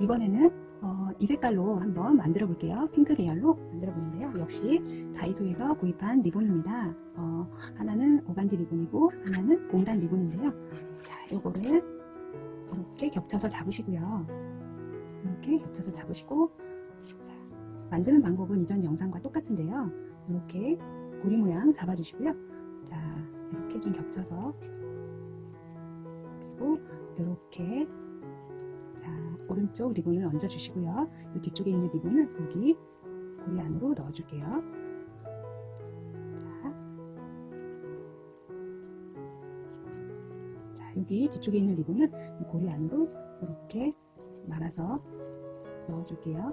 이번에는 어, 이 색깔로 한번 만들어 볼게요. 핑크 계열로 만들어 보는데요. 역시 다이소에서 구입한 리본입니다. 어, 하나는 오반디 리본이고 하나는 공단 리본인데요. 자, 요거를 이렇게 겹쳐서 잡으시고요. 이렇게 겹쳐서 잡으시고 자, 만드는 방법은 이전 영상과 똑같은데요. 이렇게 고리 모양 잡아주시고요. 자, 이렇게 좀 겹쳐서 그리고 이렇게 자, 오른쪽 리본을 얹어주시고요. 이 뒤쪽에 있는 리본을 여기 고리 안으로 넣어줄게요. 여기 뒤쪽에 있는 리본을 이 고리 안으로 이렇게 말아서 넣어줄게요.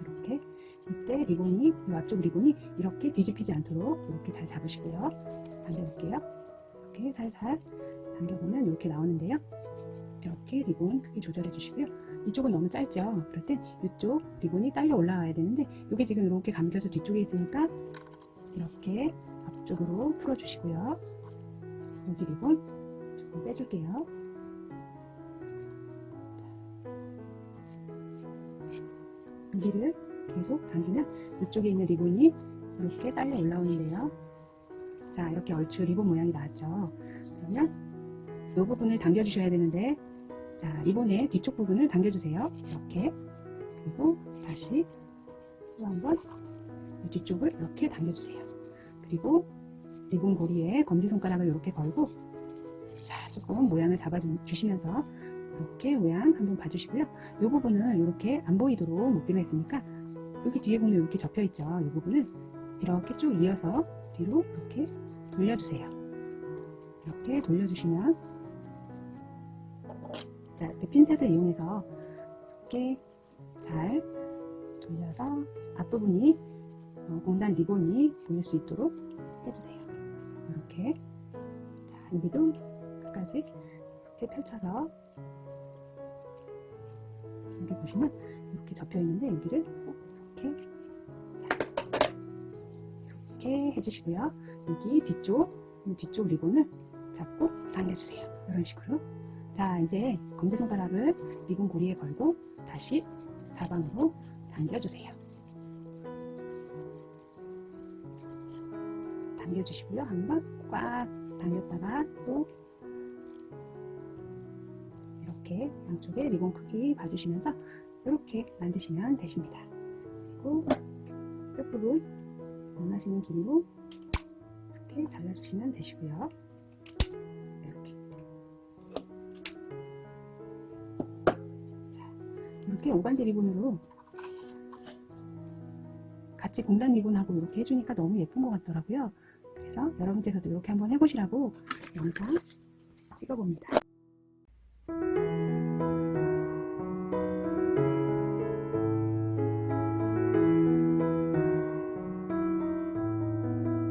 이렇게 이때 리본이 이 앞쪽 리본이 이렇게 뒤집히지 않도록 이렇게 잘 잡으시고요. 당겨볼게요. 이렇게 살살 당겨보면 이렇게 나오는데요. 이렇게 리본 크기 조절해 주시고요. 이쪽은 너무 짧죠? 그럴 땐 이쪽 리본이 딸려 올라와야 되는데 이게 지금 이렇게 감겨서 뒤쪽에 있으니까 이렇게 앞쪽으로 풀어주시고요. 여기 리본 조금 빼줄게요. 여기를 계속 당기면 이쪽에 있는 리본이 이렇게 딸려 올라오는데요. 자, 이렇게 얼추 리본 모양이 나왔죠. 그러면 이 부분을 당겨주셔야 되는데, 자, 리본의 뒤쪽 부분을 당겨주세요. 이렇게. 그리고 다시 또 한번 이 뒤쪽을 이렇게 당겨주세요. 그리고 리본 고리에 검지손가락을 이렇게 걸고, 자, 조금 모양을 잡아주시면서 이렇게 모양 한번 봐주시고요. 이 부분은 이렇게 안 보이도록 묶기로 했으니까 여기 뒤에 보면 이렇게 접혀 있죠. 이 부분을 이렇게 쭉 이어서 뒤로 이렇게 돌려주세요. 이렇게 돌려주시면 자 이렇게 핀셋을 이용해서 이렇게 잘 돌려서 앞부분이 어, 공단 리본이 보일 수 있도록 해주세요. 이렇게 자 여기도 끝까지 이렇게 펼쳐서 여기 보시면 이렇게 접혀 있는데 여기를 이렇게 이렇게 해주시고요. 여기 뒤쪽 이 뒤쪽 리본을 잡고 당겨주세요. 이런 식으로. 자 이제 검지손가락을 리본 고리에 걸고 다시 사방으로 당겨주세요. 당겨주시고요. 한번 꽉 당겼다가 또 이렇게 양쪽에 리본 크기 봐주시면서 이렇게 만드시면 되십니다. 그리고 끝부분 원하시는 길이로 이렇게 잘라주시면 되시고요. 이렇게 오반디 리본으로 같이 공단 리본하고 이렇게 해주니까 너무 예쁜 것 같더라고요. 그래서 여러분께서도 이렇게 한번 해보시라고 영상 찍어봅니다.